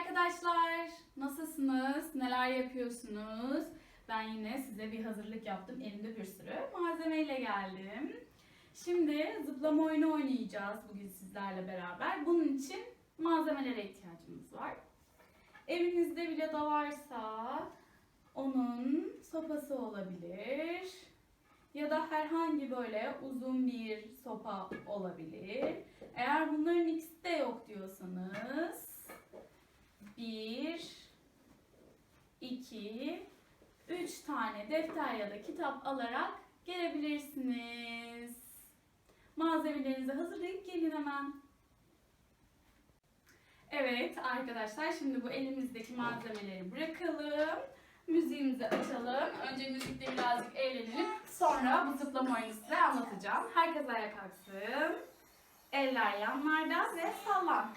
arkadaşlar. Nasılsınız? Neler yapıyorsunuz? Ben yine size bir hazırlık yaptım. Elimde bir sürü malzemeyle geldim. Şimdi zıplama oyunu oynayacağız bugün sizlerle beraber. Bunun için malzemelere ihtiyacımız var. Evinizde bile da varsa onun sopası olabilir. Ya da herhangi böyle uzun bir sopa olabilir. Eğer bunların ikisi de yok diyorsanız 2, 3 tane defter ya da kitap alarak gelebilirsiniz. Malzemelerinizi hazırlayıp gelin hemen. Evet arkadaşlar şimdi bu elimizdeki malzemeleri bırakalım. Müziğimizi açalım. Önce müzikle birazcık eğlenelim. Sonra bu zıplama oyunu size anlatacağım. Herkes ayağa kalksın. Eller yanlarda ve sallan.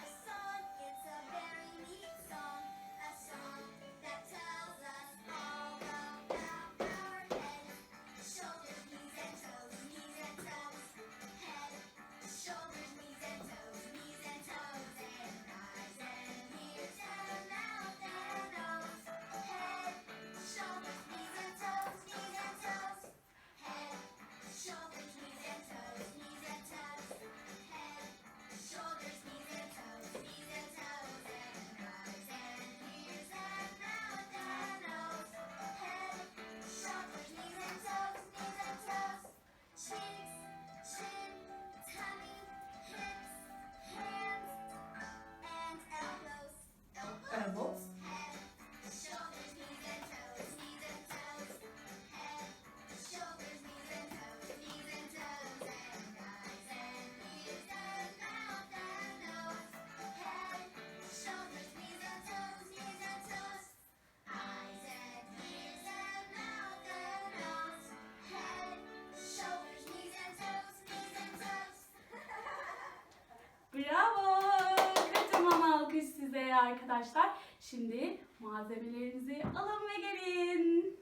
Arkadaşlar. Şimdi malzemelerinizi alın ve gelin.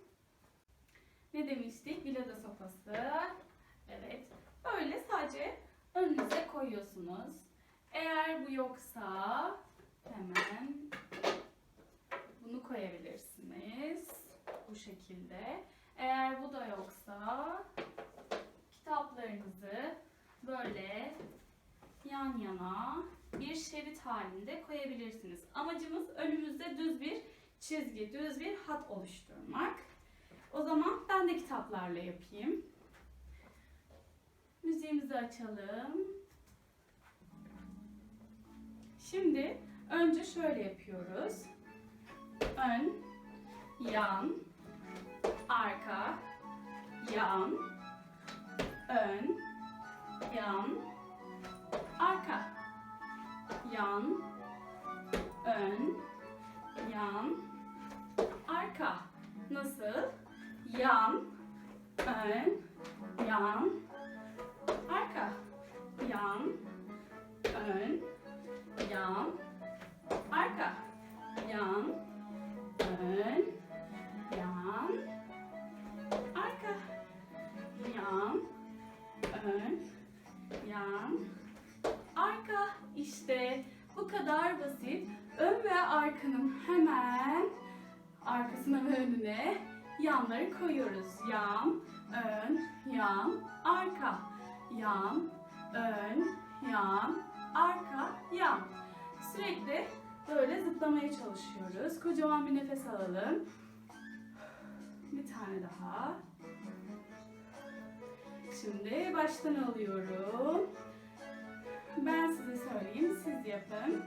Ne demiştik? Biloda sopası. Evet. Böyle sadece önünüze koyuyorsunuz. Eğer bu yoksa hemen bunu koyabilirsiniz. Bu şekilde. Eğer bu da yoksa kitaplarınızı böyle şerit halinde koyabilirsiniz. Amacımız önümüzde düz bir çizgi, düz bir hat oluşturmak. O zaman ben de kitaplarla yapayım. Müziğimizi açalım. Şimdi önce şöyle yapıyoruz. Ön, yan, arka, yan, ön, yan, yan, ön, yan, arka. Nasıl? Yan, ön, yan, bu kadar basit. Ön ve arkanın hemen arkasına ve önüne yanları koyuyoruz. Yan, ön, yan, arka. Yan, ön, yan, arka, yan. Sürekli böyle zıplamaya çalışıyoruz. Kocaman bir nefes alalım. Bir tane daha. Şimdi baştan alıyorum. Ben size söyleyeyim, siz yapın.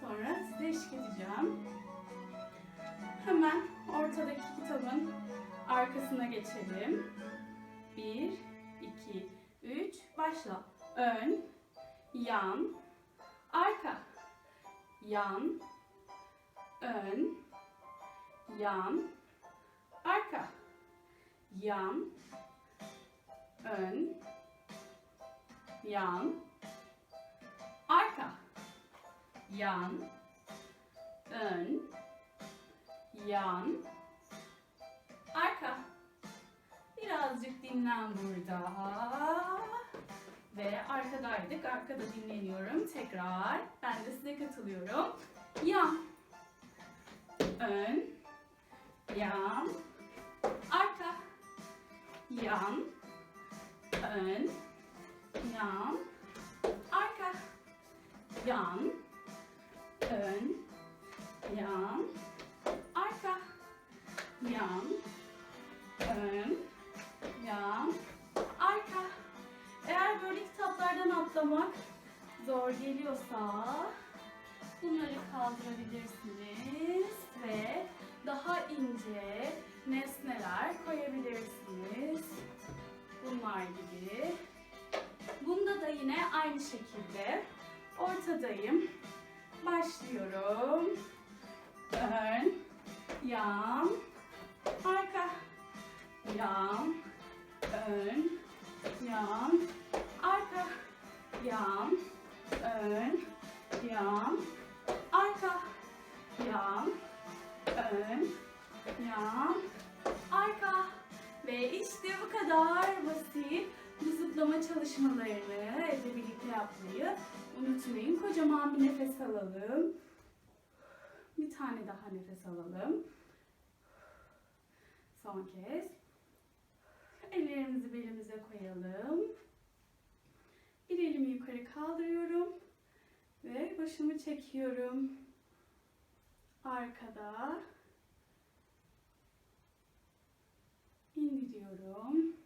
Sonra size eşlik edeceğim. Hemen ortadaki kitabın arkasına geçelim. Bir, iki, üç, başla. Ön, yan, arka. Yan, ön, yan, arka. Yan, ön, yan, yan, ön, yan, arka. Birazcık dinlen burada. Ve arkadaydık. Arkada dinleniyorum. Tekrar. Ben de size katılıyorum. Yan, ön, yan, arka, yan, ön, yan, arka, yan, ön, yan, arka, yan, ön, yan, arka. Eğer böyle kitaplardan atlamak zor geliyorsa bunları kaldırabilirsiniz ve daha ince nesneler koyabilirsiniz. Bunlar gibi. Bunda da yine aynı şekilde ortadayım. Başlıyorum. Ön, yan, arka, yan, ön, yan, arka, yan, ön, yan, arka, yan, ön, yan, arka. Ve işte bu kadar basit. Bu zıplama çalışmalarını evde birlikte yapmayı unutmayın. Kocaman bir nefes alalım. Bir tane daha nefes alalım. Son kez. Ellerimizi belimize koyalım. Bir elimi yukarı kaldırıyorum ve başımı çekiyorum. Arkada indiriyorum.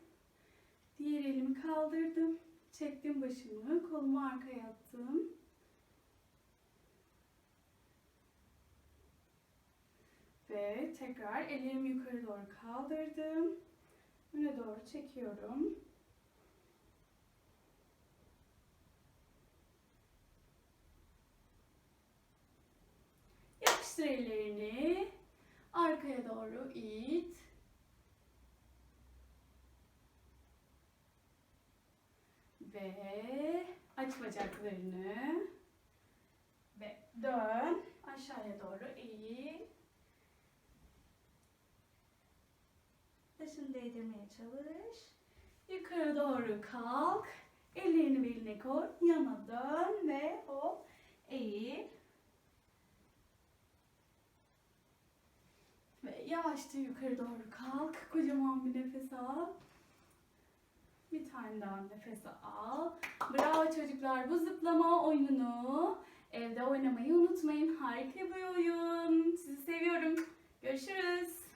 Diğer elimi kaldırdım. Çektim başımı, kolumu arkaya attım. Ve tekrar ellerimi yukarı doğru kaldırdım. Öne doğru çekiyorum. Yapıştır ellerini. Arkaya doğru it. Ve aç bacaklarını. Ve dön. Aşağıya doğru eğil. Başını değdirmeye çalış. Yukarı doğru kalk. Ellerini beline koy. Yana dön ve hop eğil. Ve yavaşça yukarı doğru kalk. Kocaman bir nefes al. Bir tane daha nefes al. Bravo çocuklar. Bu zıplama oyununu evde oynamayı unutmayın. Harika bir oyun. Sizi seviyorum. Görüşürüz.